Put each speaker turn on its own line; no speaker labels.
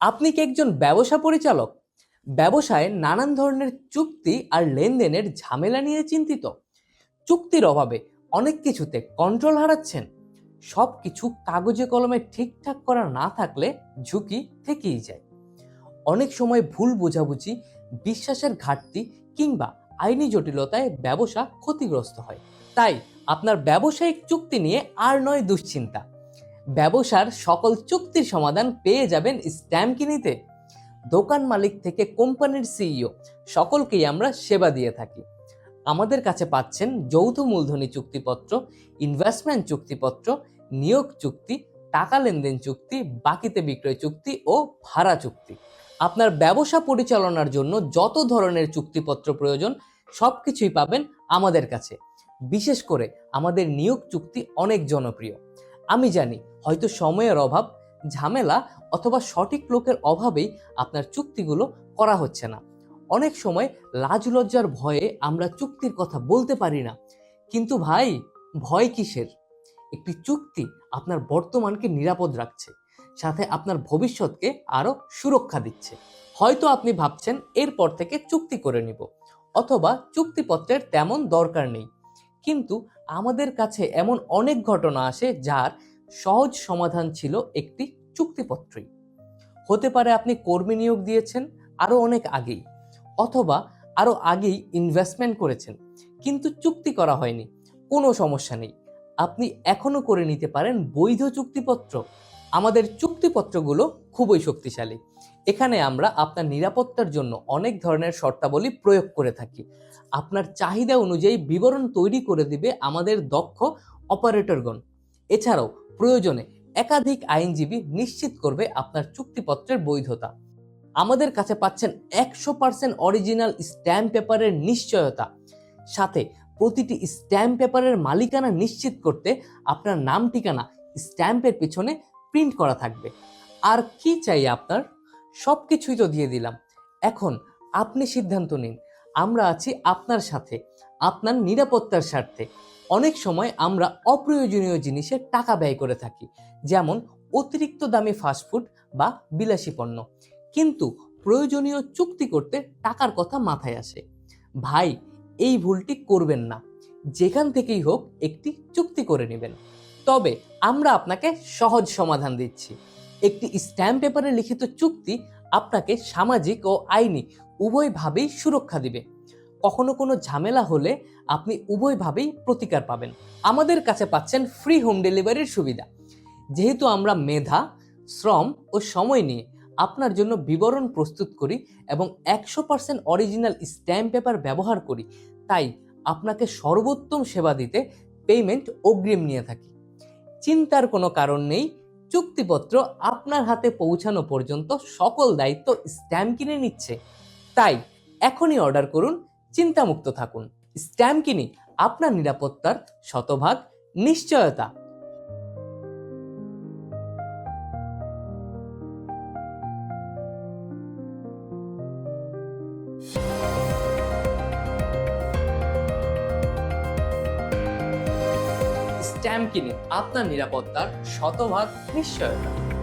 আপনি কি একজন ব্যবসা পরিচালক? ব্যবসায় নানান ধরনের চুক্তি আর লেনদেনের ঝামেলা নিয়ে চিন্তিত। চুক্তির অভাবে অনেক কিছুতে কন্ট্রোল হারাচ্ছেন। সব কিছু কাগজে কলমে ঠিকঠাক করা না থাকলে ঝুঁকি থেকেই যায়। অনেক সময় ভুল বোঝাবুঝি, বিশ্বাসের ঘাটতি কিংবা আইনি জটিলতায় ব্যবসা ক্ষতিগ্রস্ত হয়। তাই আপনার ব্যবসায়িক চুক্তি নিয়ে আর নয় দুশ্চিন্তা। ব্যবসার সকল চুক্তির সমাধান পেয়ে যাবেন স্ট্যাম্প কিনিতে দোকান মালিক থেকে কোম্পানির সিইও, সকলকেই আমরা সেবা দিয়ে থাকি। আমাদের কাছে পাচ্ছেন যৌথ মূলধনী চুক্তিপত্র ইনভেস্টমেন্ট চুক্তিপত্র, নিয়োগ চুক্তি, টাকা লেনদেন চুক্তি, বাকিতে বিক্রয় চুক্তি ও ভাড়া চুক্তি। আপনার ব্যবসা পরিচালনার জন্য যত ধরনের চুক্তিপত্র প্রয়োজন সব কিছুই পাবেন আমাদের কাছে। বিশেষ করে আমাদের নিয়োগ চুক্তি অনেক জনপ্রিয়। আমি জানি হয়তো সময়ের অভাব, ঝামেলা অথবা সঠিক লোকের অভাবেই আপনার চুক্তিগুলো করা হচ্ছে না। অনেক সময় লাজ লজ্জার ভয়ে আমরা চুক্তির কথা বলতে পারি না। কিন্তু ভাই, ভয় কিসের? একটি চুক্তি আপনার বর্তমানকে নিরাপদ রাখছে, সাথে আপনার ভবিষ্যৎকে আরও সুরক্ষা দিচ্ছে। হয়তো আপনি ভাবছেন, এরপর থেকে চুক্তি করে নিব, অথবা, চুক্তিপত্রের তেমন দরকার নেই। কিন্তু আমাদের কাছে এমন অনেক ঘটনা আসে যার সহজ সমাধান ছিল একটি চুক্তিপত্রই। হতে পারে আপনি কর্মী নিয়োগ দিয়েছেন আরও অনেক আগেই, অথবা আরও আগেই ইনভেস্টমেন্ট করেছেন, কিন্তু চুক্তি করা হয়নি, কোনো সমস্যা নেই। আপনি এখনও করে নিতে পারেন বৈধ চুক্তিপত্র। আমাদের চুক্তিপত্রগুলো খুবই শক্তিশালী। এখানে আমরা আপনার নিরাপত্তার জন্য অনেক ধরনের শর্তাবলী প্রয়োগ করে থাকি। আপনার চাহিদা অনুযায়ী বিবরণ তৈরি করে দিবে আমাদের দক্ষ অপারেটরগণ। এছাড়াও প্রয়োজনে একাধিক আইনজীবী নিশ্চিত করবে আপনার চুক্তিপত্রের বৈধতা। আমাদের কাছে পাচ্ছেন একশো পার্সেন্ট অরিজিনাল স্ট্যাম্প পেপারের নিশ্চয়তা। সাথে প্রতিটি স্ট্যাম্প পেপারের মালিকানা নিশ্চিত করতে আপনার নাম, ঠিকানা, স্ট্যাম্পের পিছনে প্রিন্ট করা থাকবে। আর কি চাই আপনার? সব কিছুই তো দিয়ে দিলাম। এখন আপনি সিদ্ধান্ত নিন। আমরা আছি আপনার সাথে, আপনার নিরাপত্তার স্বার্থে। অনেক সময় আমরা অপ্রয়োজনীয় জিনিসে টাকা ব্যয় করে থাকি, যেমন অতিরিক্ত দামি ফাস্টফুড বা বিলাসী পণ্য। কিন্তু প্রয়োজনীয় চুক্তি করতে টাকার কথা মাথায় আসে। ভাই, এই ভুলটি করবেন না। যেখান থেকেই হোক একটি চুক্তি করে নেবেন। তবে আমরা আপনাকে সহজ সমাধান দিচ্ছি। একটি স্ট্যাম্প পেপারে লিখিত চুক্তি আপনাকে সামাজিক ও আইনি উভয়ভাবেই সুরক্ষা দিবে। কখনো কোনো ঝামেলা হলে আপনি উভয়ভাবেই প্রতিকার পাবেন। আমাদের কাছে পাচ্ছেন ফ্রি হোম ডেলিভারির সুবিধা। যেহেতু আমরা মেধা, শ্রম ও সময় নিয়ে আপনার জন্য বিবরণ প্রস্তুত করি এবং একশো পার্সেন্ট অরিজিনাল স্ট্যাম্প পেপার ব্যবহার করি, তাই আপনাকে সর্বোত্তম সেবা দিতে পেমেন্ট অগ্রিম নিয়ে থাকি। চিন্তার কোনো কারণ নেই, চুক্তিপত্র আপনার হাতে পৌঁছানো পর্যন্ত সকল দায়িত্ব স্ট্যাম্প কিনে নিচ্ছে। তাই এখনই অর্ডার করুন চিন্তামুক্ত থাকুন। স্ট্যাম্প কিনি আপনার নিরাপত্তার শতভাগ নিশ্চয়তা। স্ট্যাম্প কিনে আপনার নিরাপত্তার শতভাগ নিশ্চয়তা।